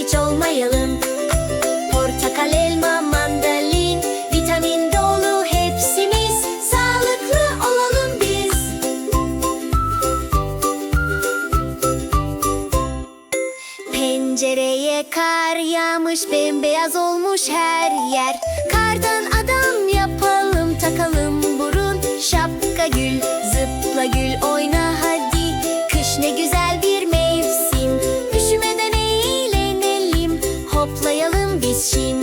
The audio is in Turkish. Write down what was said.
hiç olmayalım. Portakal, elma, mandalin Vitamin dolu hepsimiz. Sağlıklı olalım biz. Pencereye kar yağmış Bembeyaz olmuş her yer. し